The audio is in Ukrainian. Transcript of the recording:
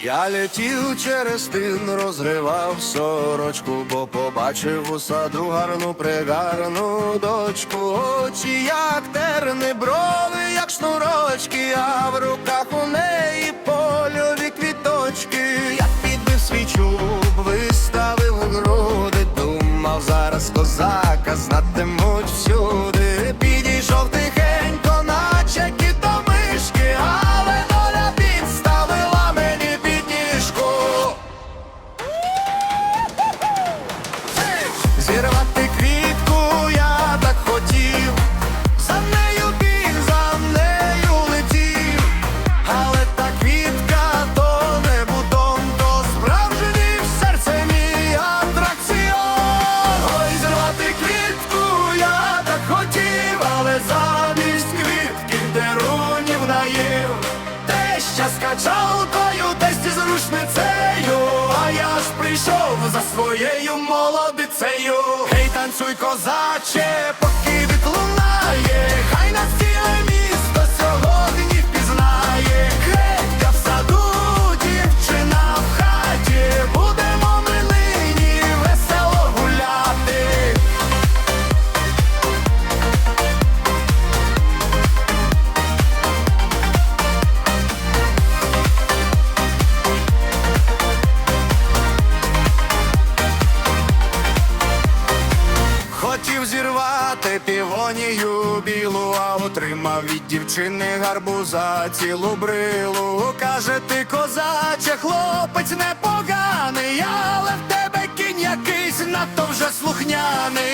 Я летів через тин, розривав сорочку, бо побачив у саду гарну пригарну дочку. Очі, як терни, брови, як шнурочки, а в руках у неї польові квіточки. Я підбив свічу, виставив груди, думав, зараз козака знатимуть всюди. Теща з качалкою, тесті з рушницею, а я ж прийшов за своєю молодицею. Гей, танцюй, козаче, півонію білу, а отримав від дівчини гарбуза цілу брилу. Каже, ти козаче, хлопець непоганий, але в тебе кінь якийсь надто вже слухняний.